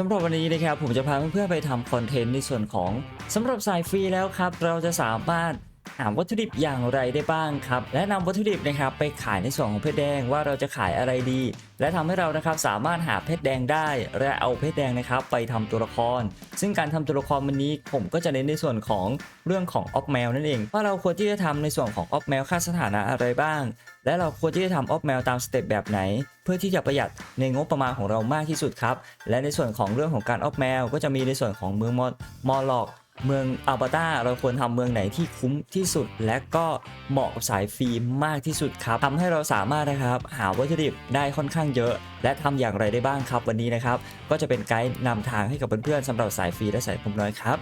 สำหรับวันนี้นะครับผมจะพาเพื่อนๆไปทำคอนเทนต์ในส่วนของสำหรับสายฟรีแล้วครับ เราจะสามารถ หาวัตถุดิบอย่างไรได้บ้างครับ และนำวัตถุดิบนะครับไปขายในส่วนของเพชรแดงว่าเราจะขายอะไรดี และทำให้เรานะครับสามารถหาเพชรแดงได้ และเอาเพชรแดงนะครับไปทำตัวละคร ซึ่งการทำตัวละครวันนี้ผมก็จะเน้นในส่วนของเรื่องของออฟแมวนั่นเองว่าเราควรที่จะทำในส่วนของออฟแมวค่าสถานะอะไรบ้าง และเราควรที่จะทำออฟแมวตามสเต็ปแบบไหน เพื่อที่จะประหยัดในงบประมาณของเรามากที่สุดครับและในส่วนของเรื่องของการออฟแมวก็จะมีในส่วนของเมืองมอมอลล็อก เมืองอัลบาตาเราควรทำเมืองไหนที่คุ้มที่สุด และก็เหมาะกับสายฟรีมากที่สุดครับทำให้เราสามารถนะครับหาวัตถุดิบได้ค่อนข้างเยอะ และทำอย่างไรได้บ้างครับ วันนี้นะครับก็จะเป็นไกด์นำทางให้กับเพื่อนๆสำหรับสายฟรีและสายคุ้มน้อยครับ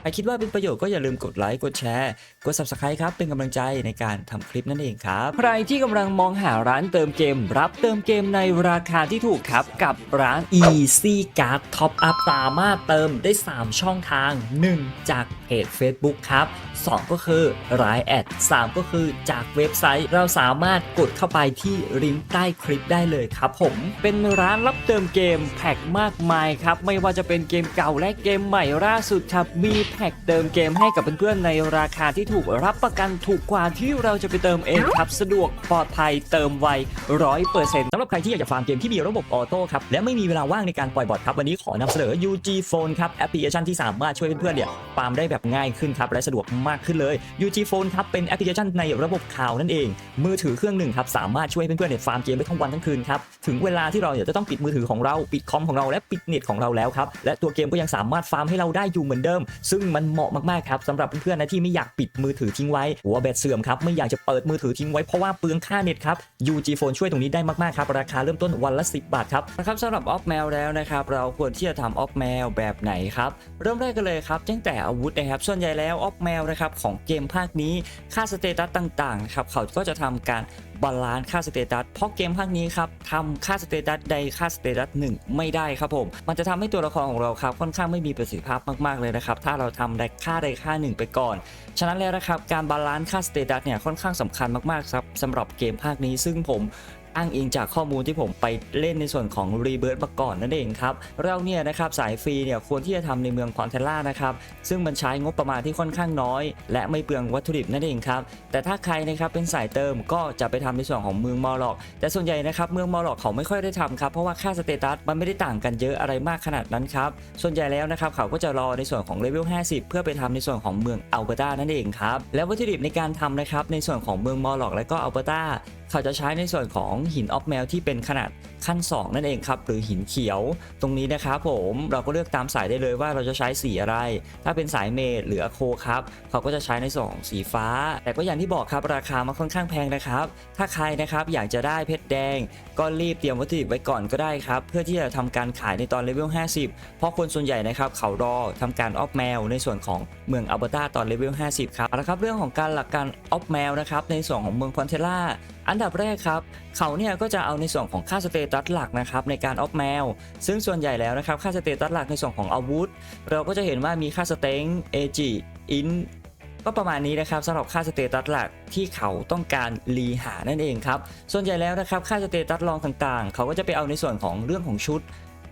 ใครคิดว่าเป็นประโยชน์ก็อย่าลืมกดไลค์กดแชร์ กด subscribe ครับ เป็นกำลังใจในการทำคลิปนั่นเองครับ ใครที่กำลังมองหาร้านเติมเกม รับเติมเกมในราคาที่ถูกครับกับร้าน Easy Card Top Up สามารถเติมได้ 3 ช่องทาง 1 จากเพจ Facebook ครับ 2 ก็คือรายแอด 3 ก็คือจากเว็บไซต์ เราสามารถกดเข้าไปที่ลิงก์ใต้คลิปได้เลยครับผม เป็นร้านรับเติมเกมแพ็กมากมายครับ ไม่ว่าจะเป็นเกมเก่าและเกมใหม่ล่าสุดครับ มีแพ็กเติมเกมให้กับเพื่อนๆในราคาที่ถูกรับประกันถูกกว่าที่เราจะไปเติมเองครับ สะดวกปลอดภัยเติมไวร้อยเปอร์เซ็นต์สำหรับใครที่อยากจะฟาร์มเกมที่มีระบบออโต้ครับ และไม่มีเวลาว่างในการปล่อยบอทครับ วันนี้ขอนำเสนอ UG Phone ครับ แอปพลิเคชันที่สามารถช่วยเพื่อนๆเนี่ยฟาร์มได้แบบง่ายขึ้นครับ และสะดวกมากขึ้นเลย UG Phone ครับ เป็นแอปพลิเคชันในระบบข่าวนั่นเอง มือถือเครื่องหนึ่งครับ สามารถช่วยเพื่อนๆเนี่ยฟาร์มเกมได้ทั้งวันทั้งคืนครับ ถึงเวลาที่เราเนี่ยจะต้องปิดมือถือของเราปิดคอมของเราและปิดเน็ตของเราแล้วครับและตัวเกมก็ยังสามารถฟาร์มให้เราได้อยู่เหมือนเดิม ซึ่งมันเหมาะมากๆครับสำหรับเพื่อนๆนะที่ไม่อยากปิดมือถือทิ้งไว้หัวแบตเสื่อมครับไม่อยากจะเปิดมือถือทิ้งไว้เพราะว่าเปลืองค่าเน็ตครับ UG Phone ช่วยตรงนี้ได้มากๆครับ ราคาเริ่มต้นวันละ 10 บาทครับนะครับสำหรับออฟแมวแล้วนะครับเราควรที่จะทำออฟแมวแบบไหนครับเริ่มแรกกันเลยครับตั้งแต่อาวุธนะครับส่วนใหญ่แล้วออฟแมวนะครับของเกมภาคนี้ค่าสเตตัสต่างๆนะครับเขาก็จะทำการบาลานซ์ค่าสเตตัสเพราะเกมภาคนี้ครับทำค่าสเตตัสใดค่าสเตตัสหนึ่งไม่ได้ครับผม มันจะทำให้ตัวละครของเราครับค่อนข้างไม่มีประสิทธิภาพมากๆเลยนะครับ ถ้าเราทำได้ค่าใดค่าหนึ่งไปก่อน ฉะนั้นแล้วนะครับการบาลานซ์ค่าสเตตัสเนี่ยค่อนข้างสำคัญมากๆครับสำหรับเกมภาคนี้ซึ่งผม อ้างอิงจากข้อมูลที่ผมไปเล่นในส่วนของรีเบิร์ตมาก่อนนั่นเองครับเราเนี่ยนะครับสายฟรีเนี่ยควรที่จะทำในเมืองควอนเทล่านะครับซึ่งมันใช้งบประมาณที่ค่อนข้างน้อย และไม่เปลืองวัตถุดิบนั่นเองครับแต่ถ้าใครนะครับเป็นสายเติมก็จะไปทำในส่วนของเมืองมอลล็อกแต่ส่วนใหญ่นะครับเมืองมอลล็อกเขาไม่ค่อยได้ทำครับเพราะว่าค่าสเตตัสมันไม่ได้ต่างกันเยอะอะไรมากขนาดนั้นครับส่วนใหญ่แล้วนะครับเขาก็จะรอในส่วนของเลเวล50 เพื่อไปทำในส่วนของเมืองอัลเบอร์ตานั่นเองครับและวัตถุดิบในการทำนะครับในส่วนของเมืองมอลล็อกและก็อัลเบอร์ตา เขาจะใช้ในส่วนของหินออฟแมวที่เป็นขนาดขั้น 2 นั่นเองครับ หรือหินเขียว ตรงนี้นะครับผมเราก็เลือกตามสายได้เลยว่าเราจะใช้สีอะไร ถ้าเป็นสายเมดหรืออะโคครับ เขาก็จะใช้ในส่วนของสีฟ้า แต่ก็อย่างที่บอกครับราคามันค่อนข้างแพงนะครับ ถ้าใครนะครับอยากจะได้เพชรแดง ก็รีบเตรียมวัตถุดิบไว้ก่อนก็ได้ครับ เพื่อที่จะทำการขายในตอนเลเวล 50 เพราะคนส่วนใหญ่นะครับเขารอทำการออฟแมวในส่วนของเมืองอัลเบอร์ตาตอนเลเวล 50 ครับเอาละครับเรื่องของการหลักการออฟแมวนะครับในส่วนของเมืองพอนเทล่า อันดับแรกครับ เขาเนี่ยก็จะเอาในส่วนของค่าสเตตัสหลักนะครับในการออฟแมวซึ่งส่วนใหญ่แล้วนะครับค่าสเตตัสหลักในส่วนของอาวุธ เราก็จะเห็นว่ามีค่าสเต็งเอจิอินก็ประมาณนี้นะครับสำหรับค่าสเตตัสหลักที่เขาต้องการรีหานั่นเองครับ ส่วนใหญ่แล้วนะครับค่าสเตตัสรองต่างๆ เขาก็จะไปเอาในส่วนของเรื่องของชุด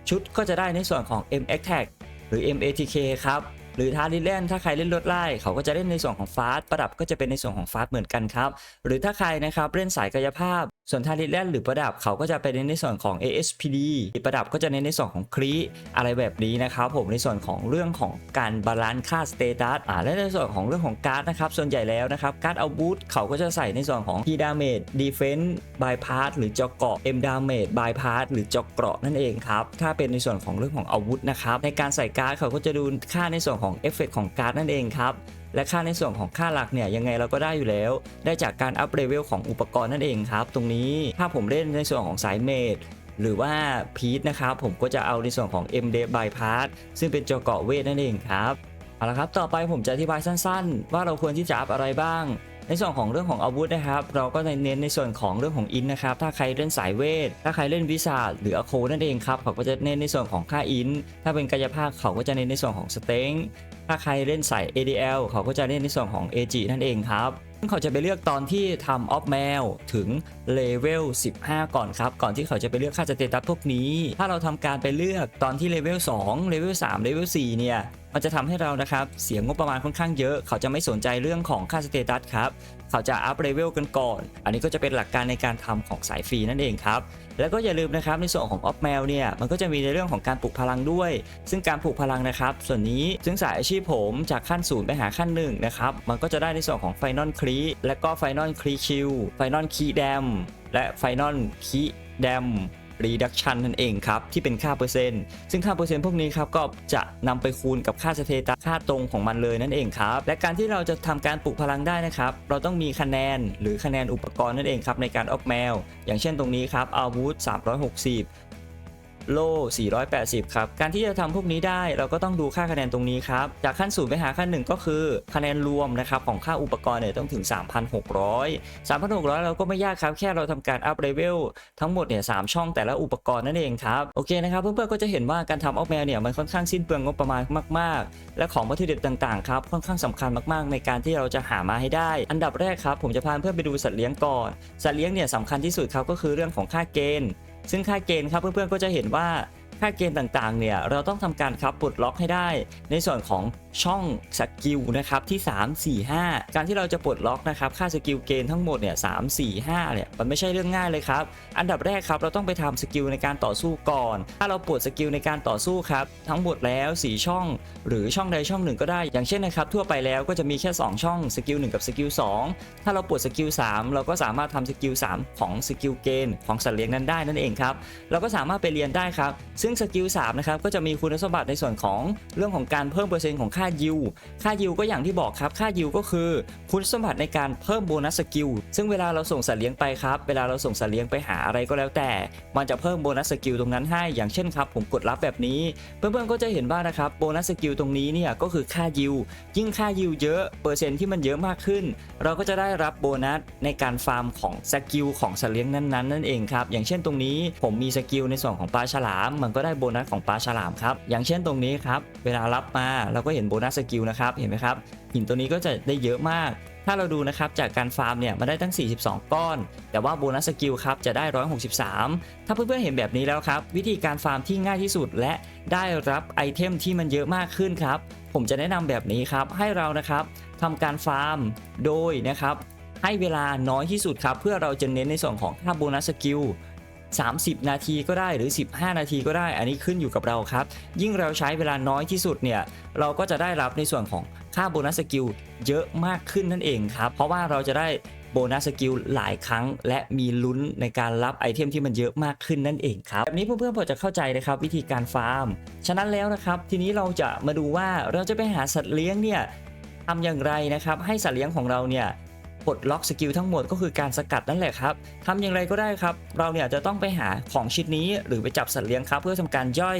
ชุดก็จะได้ในส่วนของ M X Tag หรือ M A T K ครับ หรือทาริเล่นถ้าใครเล่นรถไล่เขาก็จะเล่นในส่วนของฟาสประดับก็จะเป็นในส่วนของฟาสเหมือนกันครับ หรือถ้าใครนะครับเล่นสายกายภาพส่วนทาริเล่นหรือประดับเขาก็จะไปเน้นในส่วนของ ASPD ประดับก็จะเน้นในส่วนของครีอะไรแบบนี้นะครับผมในส่วนของเรื่องของการบาลานซ์ค่าสเตตัสอ่าและในส่วนของเรื่องของการ์ดนะครับส่วนใหญ่แล้วนะครับการ์ดอาวุธเขาก็จะใส่ในส่วนของ P damage defense bypass หรือเจาะเกาะ M damage bypass หรือจาะเกราะนั่นเองครับถ้าเป็นในส่วนของเรื่องของอาวุธนะครับในการใส่การ์ดเขาก็จะดูค่าในส่วนของเอฟเฟกของการ์ดนั่นเองครับ และค่าในส่วนของค่าหลักเนี่ยยังไงเราก็ได้อยู่แล้ว ได้จากการอัพเลเวลของอุปกรณ์นั่นเองครับ ตรงนี้ถ้าผมเล่นในส่วนของสายเมดหรือว่าพีทนะครับผมก็จะเอาในส่วนของ M d Bypass ซึ่งเป็นจาะเกาะเวทนั่นเองครับเอาละครับต่อไปผมจะอธิบายสั้นๆ ว่าเราควรที่จะอัพอะไรบ้าง ในส่วนของเรื่องของอาวุธนะครับ เราก็เน้นในส่วนของเรื่องของอินนะครับ ถ้าใครเล่นสายเวท ถ้าใครเล่นวิสาหรืออโคนั่นเองครับเขาก็จะเน้นในส่วนของค่าอิน ถ้าเป็นกายภาพเขาก็จะเน้นในส่วนของสเต็ง ถ้าใครเล่นสาย ADL เขาก็จะเล่นในส่วนของ AG นั่นเองครับเขาจะไปเลือกตอนที่ทำออฟแมวถึงเลเวล 15 ก่อนครับ ก่อนที่เขาจะไปเลือกค่าสเตตัสพวกนี้ ถ้าเราทำการไปเลือกตอนที่เลเวล 2 เลเวล 3 เลเวล 4 เนี่ย มันจะทำให้เรานะครับเสียงบประมาณค่อนข้างเยอะ เขาจะไม่สนใจเรื่องของค่าสเตตัสครับเขาจะอัพเลเวลกันก่อน อันนี้ก็จะเป็นหลักการในการทำของสายฟรีนั่นเองครับแล้วก็อย่าลืมนะครับในส่วนของออฟแมวเนี่ยมันก็จะมีในเรื่องของการปลุกพลังด้วย ซึ่งการปลูกพลังนะครับส่วนนี้ซึ่งสายอาชีพผมจากขั้นศูนย์ไปหาขั้นหนึ่งนะครับมันก็จะได้ในส่วนของไฟนอลคลีและก็ไฟนอลคลีคิวไฟนอลคีแดมและไฟนอลคีแดม รีดักชันนั่นเองครับ ที่เป็นค่าเปอร์เซ็นต์ซึ่งค่าเปอร์เซ็นต์พวกนี้ครับก็จะนำไปคูณกับค่าสเตตัสค่าตรงของมันเลยนั่นเองครับ และการที่เราจะทำการปลูกพลังได้นะครับ เราต้องมีคะแนนหรือคะแนนอุปกรณ์นั่นเองครับในการออกแมว อย่างเช่นตรงนี้ครับอาวุธ360 โล่480 ครับ การที่จะทำพวกนี้ได้เราก็ต้องดูค่าคะแนนตรงนี้ครับ จากขั้นศูนย์ไปหาขั้นหนึ่งก็คือคะแนนรวมนะครับของค่าอุปกรณ์เนี่ยต้องถึง 3,600 3,600 เราก็ไม่ยากครับแค่เราทำการอัพเลเวลทั้งหมดเนี่ยสามช่องแต่ละอุปกรณ์นั่นเองครับโอเคนะครับเพื่อนๆก็จะเห็นว่าการทำออกแมวเนี่ยมันค่อนข้างสิ้นเปลืองงบประมาณมาก ๆ และของวัตถุดิบต่างๆครับค่อนข้างสำคัญมากๆ ในการที่เราจะหามาให้ได้ อันดับแรกครับผมจะพาเพื่อนไปดูสัตว์เลี้ยงก่อนสัตว์เลี้ยงเนี่ยสำคัญที่สุดครับก็คือเรื่องของค่าเกณฑ์ ซึ่งค่าเกณฑ์ครับเพื่อนๆก็จะเห็นว่าค่าเกณฑ์ต่างๆเนี่ยเราต้องทำการครับปลดล็อกให้ได้ ในส่วนของ ช่องสกิลนะครับที่ 3 4 5 การที่เราจะปลดล็อกนะครับค่าสกิลเกณฑ์ทั้งหมดเนี่ย3 4 5เนี่ยมันไม่ใช่เรื่องง่ายเลยครับ อันดับแรกครับเราต้องไปทำสกิลในการต่อสู้ก่อน ถ้าเราปลดสกิลในการต่อสู้ครับทั้งหมดแล้ว4ช่อง หรือช่องใดช่องหนึ่งก็ได้ อย่างเช่นนะครับทั่วไปแล้วก็จะมีแค่ 2 ช่องสกิล1กับสกิล2ถ้าเราปลดสกิล3เราก็สามารถทำสกิล3ของสกิลเกณฑ์ของสัตว์เลี้ยงนั้นได้นั่นเองครับเราก็สามารถไปเรียนได้ครับซึ่งสกิล3นะครับก็จะมีคุณสมบัติในส่วนของเรื่องของการเพิ่มเปอร์เซ็นต์ของค่า่ายิว ค่ายิวก็อย่างที่บอกครับ ค่ายิวก็คือ คุณสมบัติในการเพิ่มโบนัสสกิล ซึ่งเวลาเราส่งสัตว์เลี้ยงไปครับ เวลาเราส่งสัตว์เลี้ยงไปหาอะไรก็แล้วแต่ มันจะเพิ่มโบนัสสกิลตรงนั้นให้ อย่างเช่นครับ ผมกดรับแบบนี้ เพื่อนๆก็จะเห็นว่านะครับ โบนัสสกิลตรงนี้เนี่ยก็คือค่ายิว ยิ่งค่ายิวเยอะ เปอร์เซ็นต์ที่มันเยอะมากขึ้น เราก็จะได้รับโบนัสในการฟาร์มของสกิลของสัตว์เลี้ยงนั้นๆนั่นเองครับ อย่างเช่นตรงนี้ผมมีสกิลในส่วนของปลาฉลาม มันก็ได้โบนัสของปลาฉลามครับ อย่างเช่นตรงนี้ครับ เวลารับมาเราก็เห็นโบนัสสกิลนะครับ เห็นไหมครับ หินตัวนี้ก็จะได้เยอะมาก ถ้าเราดูนะครับจากการฟาร์มเนี่ยมาได้ทั้ง 42 ก้อน แต่ว่าโบนัสสกิลครับจะได้ 163 ถ้าเพื่อนๆเห็นแบบนี้แล้วครับ วิธีการฟาร์มที่ง่ายที่สุดและได้รับไอเทมที่มันเยอะมากขึ้นครับ ผมจะแนะนำแบบนี้ครับ ให้เรานะครับทำการฟาร์มโดยนะครับให้เวลาน้อยที่สุดครับ เพื่อเราจะเน้นในส่วนของค่าโบนัสสกิล 30 นาทีก็ได้หรือ 15 นาทีก็ได้ อันนี้ขึ้นอยู่กับเราครับ ยิ่งเราใช้เวลาน้อยที่สุดเนี่ยเราก็จะได้รับในส่วนของค่าโบนัสสกิลเยอะมากขึ้นนั่นเองครับ เพราะว่าเราจะได้โบนัสสกิลหลายครั้ง และมีลุ้นในการรับไอเทมที่มันเยอะมากขึ้นนั่นเองครับแบบนี้เพื่อนๆพอจะเข้าใจนะครับวิธีการฟาร์ม ฉะนั้นแล้วนะครับ ทีนี้เราจะมาดูว่าเราจะไปหาสัตว์เลี้ยงเนี่ยทำอย่างไรนะครับ ให้สัตว์เลี้ยงของเราเนี่ย ปลดล็อกสกิลทั้งหมดก็คือการสกัดนั่นแหละครับทำอย่างไรก็ได้ครับ เราเนี่ยจะต้องไปหาของชิ้นนี้ หรือไปจับสัตว์เลี้ยงครับ เพื่อทำการย่อย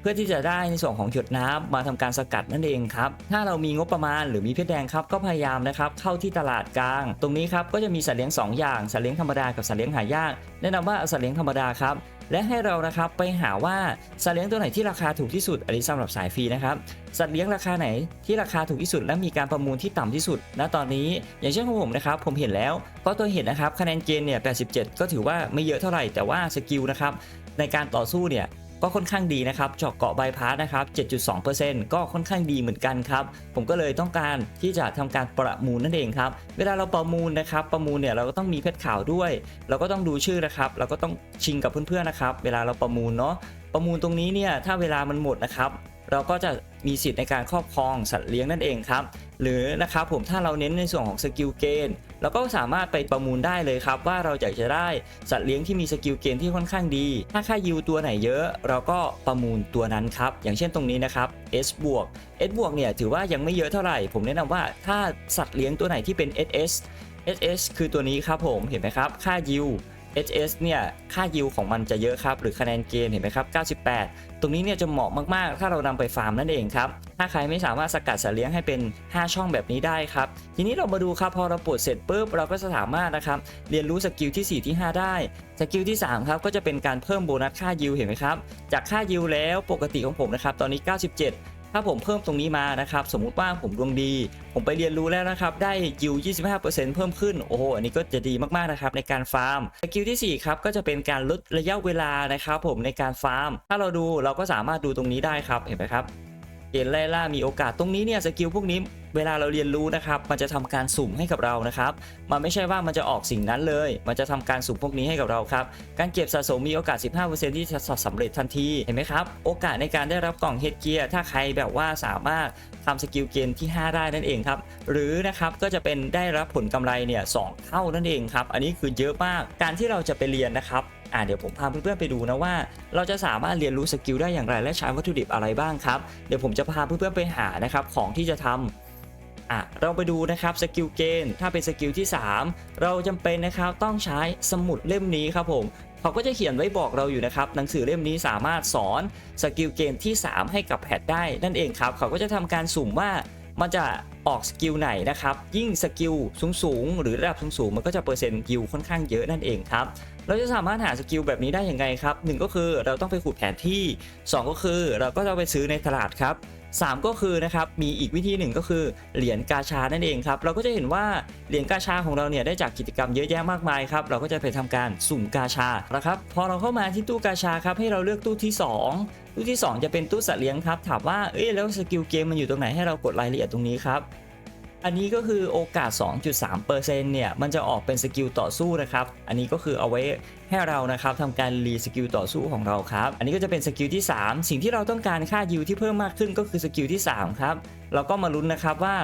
เพื่อที่จะได้ในส่วนของหยดน้ำมาทำการสกัดนั่นเองครับ ถ้าเรามีงบประมาณหรือมีเพชรแดงครับก็พยายามนะครับเข้าที่ตลาดกลาง ตรงนี้ครับก็จะมีสัตว์เลี้ยงสองอย่างสัตว์เลี้ยงธรรมดากับสัตว์เลี้ยงหายากแนะนำว่าสัตว์เลี้ยงธรรมดาครับ และให้เรานะครับไปหาว่าสัตว์เลี้ยงตัวไหนที่ราคาถูกที่สุด อันนี้สำหรับสายฟรีนะครับ สัตว์เลี้ยงราคาไหนที่ราคาถูกที่สุด และมีการประมูลที่ต่ำที่สุด ณ ตอนนี้ อย่างเช่นของผมนะครับ ผมเห็นแล้ว เพราะตัวเห็นนะครับคะแนนเกณฑ์เนี่ย 87 ก็ถือว่าไม่เยอะเท่าไหร่ แต่ว่าสกิลนะครับในการต่อสู้เนี่ย ก็ค่อนข้างดีนะครับเจาะเกาะใบพัดนะครับ 7.2%ก็ค่อนข้างดีเหมือนกันครับ ผมก็เลยต้องการที่จะทำการประมูลนั่นเองครับ เวลาเราประมูลนะครับ ประมูลเนี่ยเราก็ต้องมีเพชรขาวด้วย เราก็ต้องดูชื่อนะครับ เราก็ต้องชิงกับเพื่อนๆนะครับ เวลาเราประมูลเนาะ ประมูลตรงนี้เนี่ยถ้าเวลามันหมดนะครับ เราก็จะมีสิทธิ์ในการครอบครองสัตว์เลี้ยงนั่นเองครับ หรือนะครับผมถ้าเราเน้นในส่วนของสกิลเกณฑ์ เราก็สามารถไปประมูลได้เลยครับ ว่าเราอยากจะได้สัตว์เลี้ยงที่มีสกิลเกมที่ค่อนข้างดี ถ้าค่ายิวตัวไหนเยอะ เราก็ประมูลตัวนั้นครับอย่างเช่นตรงนี้นะครับ S บวก S บวกเนี่ยถือว่ายังไม่เยอะเท่าไหร่ ผมแนะนำว่าถ้าสัตว์เลี้ยงตัวไหนที่เป็น SS SS คือตัวนี้ครับผมเห็นไหมครับ ค่ายิว HS เนี่ยค่ายิวของมันจะเยอะครับ หรือคะแนนเกณฑ์เห็นไหมครับ 98 ตรงนี้เนี่ยจะเหมาะมากๆ ถ้าเรานำไปฟาร์มนั่นเองครับ ถ้าใครไม่สามารถสกัดสัตว์เลี้ยงให้เป็น 5 ช่องแบบนี้ได้ครับ ทีนี้เรามาดูครับ พอเราปลดเสร็จปุ๊บเราก็จะสามารถนะครับเรียนรู้สกิลที่ 4 ที่ 5 ได้ สกิลที่ 3 ครับ ก็จะเป็นการเพิ่มโบนัสค่ายิวเห็นไหมครับ จากค่ายิวแล้วปกติของผมนะครับตอนนี้ 97 ถ้าผมเพิ่มตรงนี้มานะครับสมมุติว่าผมดวงดี ผมไปเรียนรู้แล้วนะครับได้ยิว25%เพิ่มขึ้นโอ้โหอันนี้ก็จะดีมากๆนะครับในการฟาร์มสกิลที่4ครับก็จะเป็นการลดระยะเวลานะครับผมในการฟาร์ม ถ้าเราดูเราก็สามารถดูตรงนี้ได้ครับเห็นไหมครับเกณฑ์ไล่ล่ามีโอกาสตรงนี้เนี่ยสกิลพวกนี้ เวลาเราเรียนรู้นะครับ มันจะทำการสุ่มให้กับเรานะครับ มันไม่ใช่ว่ามันจะออกสิ่งนั้นเลย มันจะทำการสุ่มพวกนี้ให้กับเราครับ การเก็บสะสมมีโอกาส 15%ที่จะสำเร็จทันที เห็นไหมครับ โอกาสในการได้รับกล่องเฮดเกียร์ ถ้าใครแบบว่าสามารถทำสกิลเกณฑ์ที่ 5 ได้นั่นเองครับ หรือนะครับก็จะเป็นได้รับผลกำไรเนี่ยสเท่านั่นเองครับ อันนี้คือเยอะมาก การที่เราจะไปเรียนนะครับอ่าเดี๋ยวผมพาเพื่อนๆไปดูนะว่า เราจะสามารถเรียนรู้สกิลได้อย่างไรและใช้วัตถุดิบอะไรบ้างครับ เดี๋ยวผมจะพาเพื่อนๆไปหานะครับของที่จะทำ อะเราไปดูนะครับสกิลเกณฑ์ถ้าเป็นสกิลที่ 3 เราจำเป็นนะครับต้องใช้สมุดเล่มนี้ครับผมเขาก็จะเขียนไว้บอกเราอยู่นะครับ หนังสือเล่มนี้สามารถสอนสกิลเกณฑ์ที่ 3 ให้กับแพทได้นั่นเองครับ เขาก็จะทำการสุ่มว่ามันจะออกสกิลไหนนะครับ ยิ่งสกิลสูงๆหรือระดับสูงๆมันก็จะเปอร์เซ็นต์กิลค่อนข้างเยอะนั่นเองครับ เราจะสามารถหาสกิลแบบนี้ได้อยังไงครับหนึ่งก็คือเราต้องไปขุดแผนที่ 2 ก็คือเราก็จะไปซื้อในตลาดครับ 3 ก็คือนะครับมีอีกวิธีหนึ่งก็คือเหรียญกาชานั่นเองครับเราก็จะเห็นว่าเหรียญกาชาของเราเนี่ยได้จากกิจกรรมเยอะแยะมากมายครับเราก็จะไปทำการสุ่มกาชานะครับพอเราเข้ามาที่ตู้กาชาครับให้เราเลือกตู้ที่ 2 ตู้ที่ 2 จะเป็นตู้สัตว์เลี้ยงครับถามว่าเอ้ยแล้วสกิลเกมมันอยู่ตรงไหนให้เรากดรายละเอียดตรงนี้ครับ อันนี้ก็คือโอกาส 2.3%เนี่ย มันจะออกเป็นสกิลต่อสู้นะครับ อันนี้ก็คือเอาไว้ให้เรานะครับทำการรีสกิลต่อสู้ของเราครับ อันนี้ก็จะเป็นสกิลที่ 3 สิ่งที่เราต้องการค่ายิวที่เพิ่มมากขึ้นก็คือสกิลที่ 3 ครับ เราก็มาลุ้นนะครับว่า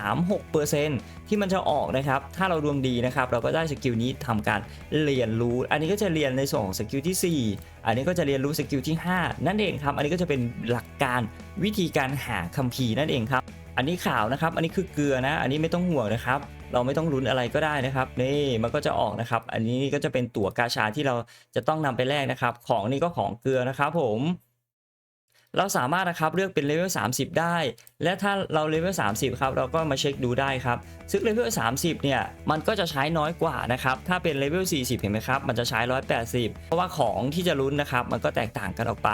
3.36%ที่มันจะออกนะครับ ถ้าเราดวงดีนะครับ เราก็ได้สกิลนี้ทำการเรียนรู้ อันนี้ก็จะเรียนในส่วนของสกิลที่ 4 อันนี้ก็จะเรียนรู้สกิลที่ 5 นั่นเองครับ อันนี้ก็จะเป็นหลักการวิธีการหาคัมภีร์นั่นเองครับ อันนี้ขาวนะครับ อันนี้คือเกลือนะ อันนี้ไม่ต้องห่วงนะครับ เราไม่ต้องลุ้นอะไรก็ได้นะครับ นี่มันก็จะออกนะครับ อันนี้ก็จะเป็นตั๋วกาชาที่เราจะต้องนำไปแลกนะครับ ของนี่ก็ของเกลือนะครับ ผม เราสามารถนะครับเลือกเป็นเลเวล30 ได้ และถ้าเราเลเวล30ครับเราก็มาเช็คดูได้ครับ ซึ่งเลเวล30เนี่ยมันก็จะใช้น้อยกว่านะครับ ถ้าเป็นเลเวล40 เห็นไหมครับ มันจะใช้ 180 เพราะว่าของที่จะลุ้นนะครับ มันก็แตกต่างกันออกไป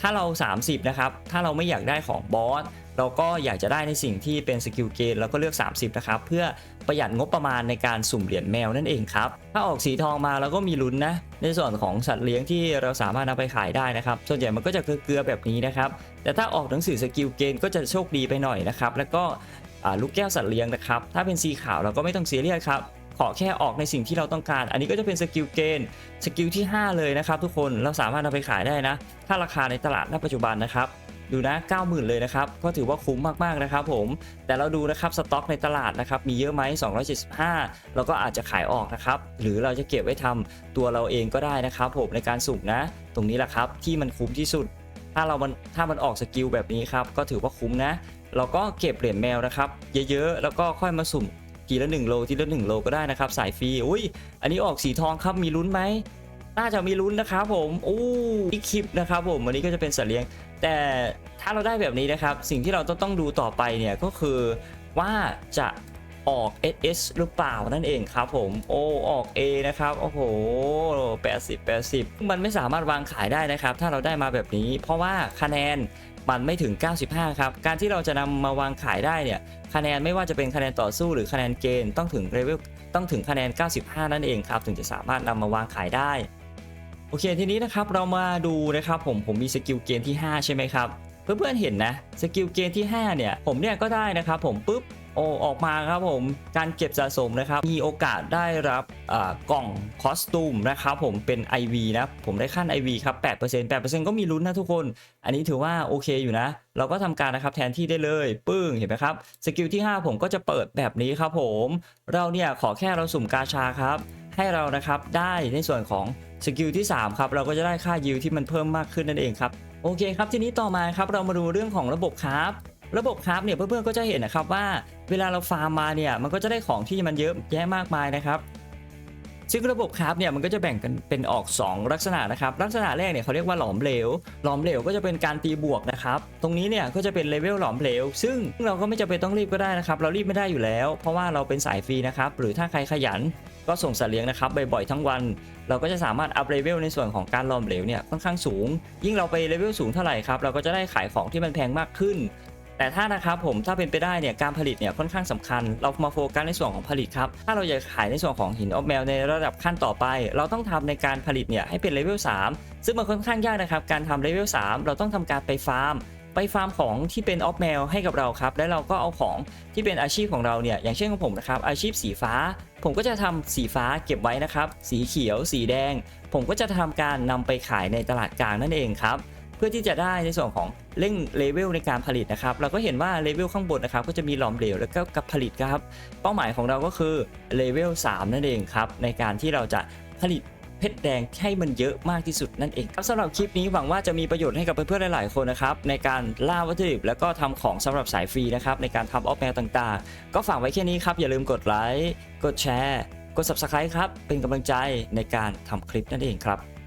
ถ้าเรา 30นะครับ ถ้าเราไม่อยากได้ของบอส เราก็อยากจะได้ในสิ่งที่เป็นสกิลเกนแล้วก็เลือก 30 นะครับ เพื่อประหยัดงบประมาณในการสุ่มเหรียญแมวนั่นเองครับ ถ้าออกสีทองมาเราก็มีลุ้นนะ ในส่วนของสัตว์เลี้ยงที่เราสามารถนำไปขายได้นะครับ ส่วนใหญ่มันก็จะเกลือแบบนี้นะครับ แต่ถ้าออกหนังสือสกิลเกนก็จะโชคดีไปหน่อยนะครับ แล้วก็ลูกแก้วสัตว์เลี้ยงนะครับ ถ้าเป็นสีขาวเราก็ไม่ต้องเสียเรียสครับขอแค่ออกในสิ่งที่เราต้องการ อันนี้ก็จะเป็นสกิลเกนสกิลที่ 5 เลยนะครับทุกคน เราสามารถนำไปขายได้นะ ถ้าราคาในตลาดณปัจจุบันนะครับ ดูนะ 90,000 เลยนะครับ ก็ถือว่าคุ้มมากๆนะครับผม แต่เราดูนะครับสต็อกในตลาดนะครับมีเยอะไหม275 เราก็อาจจะขายออกนะครับ หรือเราจะเก็บไว้ทำตัวเราเองก็ได้นะครับผมในการสุ่มนะ ตรงนี้แหละครับที่มันคุ้มที่สุด ถ้าเรามันถ้ามันออกสกิลแบบนี้ครับก็ถือว่าคุ้มนะ เราก็เก็บเหรียญแมวนะครับเยอะๆแล้วก็ค่อยมาสุ่มทีละ1โลทีละ1โลก็ได้นะครับสายฟรีอุ้ยอันนี้ออกสีทองครับมีลุ้นไหม น่าจะมีลุ้นนะครับผมอู้อีกคลิปนะครับผมวันนี้ก็จะเป็นสัตว์เลี้ยง แต่ถ้าเราได้แบบนี้นะครับ สิ่งที่เราต้องต้องดูต่อไปเนี่ยก็คือว่าจะออก SS หรือเปล่านั่นเองครับผมโอออก A นะครับ โอ้โห 80 80 มันไม่สามารถวางขายได้นะครับ ถ้าเราได้มาแบบนี้ เพราะว่าคะแนนมันไม่ถึง 95 ครับ การที่เราจะนำมาวางขายได้เนี่ย คะแนนไม่ว่าจะเป็นคะแนนต่อสู้หรือคะแนนเกณฑ์ต้องถึงเลเวลต้องถึงคะแนน 95 นั่นเองครับ ถึงจะสามารถนำมาวางขายได้ โอเคทีนี้นะครับเรามาดูนะครับผมผมมีสกิลเกณฑ์ที่ 5 ใช่ไหมครับเพื่อนๆเห็นนะสกิลเกณฑ์ที่ 5 เนี่ยผมเนี่ยก็ได้นะครับผมปุ๊บโอออกมาครับผมการเก็บสะสมนะครับ มีโอกาสได้รับกล่องคอสตูมนะครับผมเป็น IV นะผมได้ขั้น IV ครับ 8% 8%ก็มีลุ้นนะทุกคน อันนี้ถือว่าโอเคอยู่นะ เราก็ทำการนะครับแทนที่ได้เลย ปึ้งเห็นไหมครับ สกิลที่ 5 ผมก็จะเปิดแบบนี้ครับผม เราเนี่ยขอแค่เราสุ่มกาชาครับ ให้เรานะครับได้ในส่วนของสกิลที่3ครับเราก็จะได้ค่ายิวที่มันเพิ่มมากขึ้นนั่นเองครับโอเคครับทีนี้ต่อมาครับเรามาดูเรื่องของระบบครับระบบครับเนี่ยเพื่อนๆก็จะเห็นนะครับว่าเวลาเราฟาร์มมาเนี่ยมันก็จะได้ของที่มันเยอะแยะมากมายนะครับซึ่งระบบคราฟเนี่ยมันก็จะแบ่งกันเป็นออก 2 ลักษณะนะครับ ลักษณะแรกเนี่ยเขาเรียกว่าหลอมเหลว หลอมเหลวก็จะเป็นการตีบวกนะครับ ตรงนี้เนี่ยก็จะเป็นเลเวลหลอมเหลว ซึ่งเราก็ไม่จำเป็นต้องรีบก็ได้นะครับ เรารีบไม่ได้อยู่แล้ว เพราะว่าเราเป็นสายฟรีนะครับ หรือถ้าใครขยัน ก็ส่งสัตว์เลี้ยงนะครับบ่อยๆทั้งวัน เราก็จะสามารถอัพเลเวลในส่วนของการหลอมเหลวเนี่ยค่อนข้างสูง ยิ่งเราไปเลเวลสูงเท่าไหร่ครับเราก็จะได้ขายของที่มันแพงมากขึ้น แต่ถ้านะครับผมถ้าเป็นไปได้เนี่ยการผลิตเนี่ยค่อนข้างสำคัญ เรามาโฟกัสในส่วนของผลิตครับถ้าเราอยากขายในส่วนของหินออฟแมวในระดับขั้นต่อไป เราต้องทำในการผลิตเนี่ยให้เป็นเลเวล3ซึ่งมันค่อนข้างยากนะครับการทำเลเวล3เราต้องทำการไปฟาร์ม ไปฟาร์มของที่เป็นออฟแมวให้กับเราครับ และเราก็เอาของที่เป็นอาชีพของเราเนี่ย อย่างเช่นของผมนะครับ อาชีพสีฟ้า ผมก็จะทำสีฟ้าเก็บไว้นะครับ สีเขียว สีแดง ผมก็จะทำการนำไปขายในตลาดกลางนั่นเองครับ เพื่อที่จะได้ในส่วนของเร่งเลเวลในการผลิตนะครับ เราก็เห็นว่าเลเวลข้างบนนะครับ ก็จะมีหลอมเหลวแล้วก็กับผลิตครับ เป้าหมายของเราก็คือเลเวล3นั่นเองครับ ในการที่เราจะผลิต เพชรแดงให้มันเยอะมากที่สุดนั่นเองครับสำหรับคลิปนี้หวังว่าจะมีประโยชน์ให้กับเพื่อนๆหลายๆคนนะครับในการล่าวัตถุดิบแล้วก็ทำของสำหรับสายฟรีนะครับในการทำออฟแมวต่างๆ ก็ฝากไว้แค่นี้ครับอย่าลืมกดไลค์กดแชร์กด subscribe ครับเป็นกำลังใจในการทำคลิปนั่นเองครับ